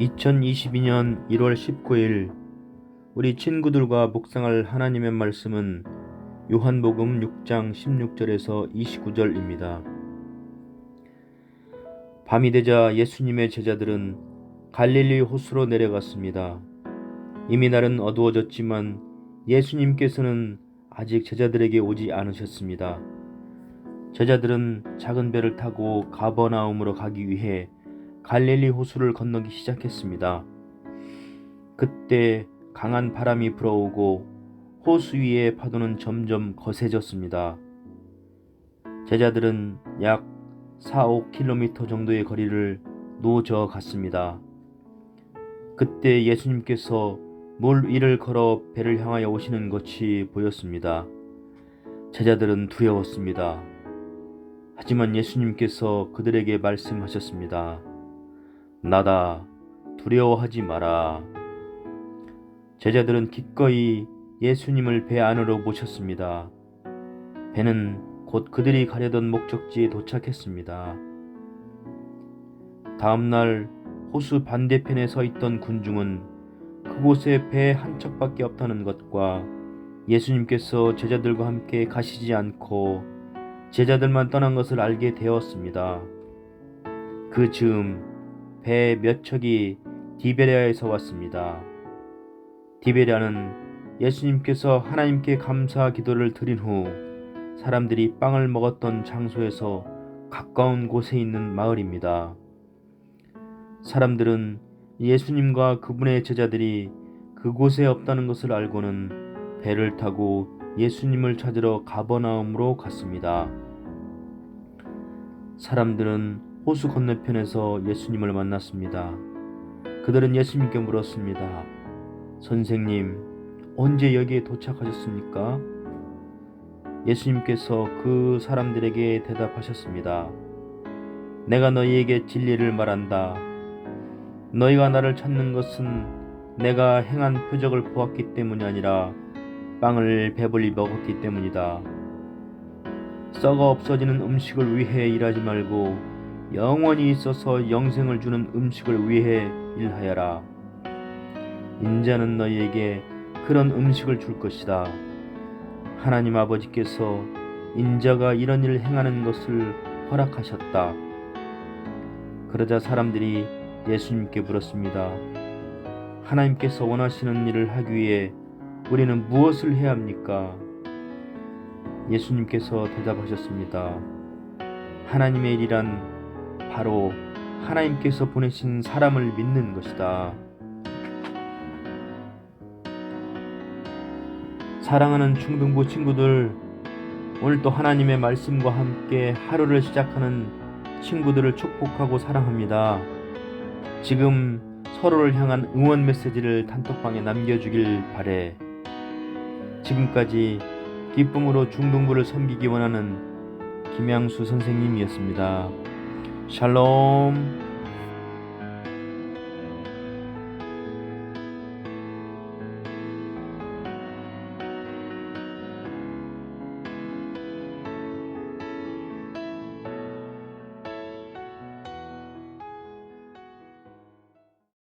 2022년 1월 19일 우리 친구들과 묵상할 하나님의 말씀은 요한복음 6장 16절에서 29절입니다. 밤이 되자 예수님의 제자들은 갈릴리 호수로 내려갔습니다. 이미 날은 어두워졌지만 예수님께서는 아직 제자들에게 오지 않으셨습니다. 제자들은 작은 배를 타고 가버나움으로 가기 위해 갈릴리 호수를 건너기 시작했습니다. 그때 강한 바람이 불어오고 호수 위의 파도는 점점 거세졌습니다. 제자들은 약 4, 5km 정도의 거리를 노저 갔습니다. 그때 예수님께서 물 위를 걸어 배를 향하여 오시는 것이 보였습니다. 제자들은 두려웠습니다. 하지만 예수님께서 그들에게 말씀하셨습니다. 나다 두려워하지 마라. 제자들은 기꺼이 예수님을 배 안으로 모셨습니다. 배는 곧 그들이 가려던 목적지에 도착했습니다. 다음 날 호수 반대편에 서 있던 군중은 그곳에 배 한 척밖에 없다는 것과 예수님께서 제자들과 함께 가시지 않고 제자들만 떠난 것을 알게 되었습니다. 그 즈음 배 몇 척이 디베리아에서 왔습니다. 디베리아는 예수님께서 하나님께 감사 기도를 드린 후 사람들이 빵을 먹었던 장소에서 가까운 곳에 있는 마을입니다. 사람들은 예수님과 그분의 제자들이 그곳에 없다는 것을 알고는 배를 타고 예수님을 찾으러 가버나움으로 갔습니다. 사람들은 호수 건너편에서 예수님을 만났습니다. 그들은 예수님께 물었습니다. 선생님, 언제 여기에 도착하셨습니까? 예수님께서 그 사람들에게 대답하셨습니다. 내가 너희에게 진리를 말한다. 너희가 나를 찾는 것은 내가 행한 표적을 보았기 때문이 아니라 빵을 배불리 먹었기 때문이다. 썩어 없어지는 음식을 위해 일하지 말고 영원히 있어서 영생을 주는 음식을 위해 일하여라. 인자는 너희에게 그런 음식을 줄 것이다. 하나님 아버지께서 인자가 이런 일을 행하는 것을 허락하셨다. 그러자 사람들이 예수님께 물었습니다. 하나님께서 원하시는 일을 하기 위해 우리는 무엇을 해야 합니까? 예수님께서 대답하셨습니다. 하나님의 일이란 바로 하나님께서 보내신 사람을 믿는 것이다. 사랑하는 중등부 친구들, 오늘 또 하나님의 말씀과 함께 하루를 시작하는 친구들을 축복하고 사랑합니다. 지금 서로를 향한 응원 메시지를 단톡방에 남겨주길 바래. 지금까지 기쁨으로 중등부를 섬기기 원하는 김양수 선생님이었습니다. 샬롬.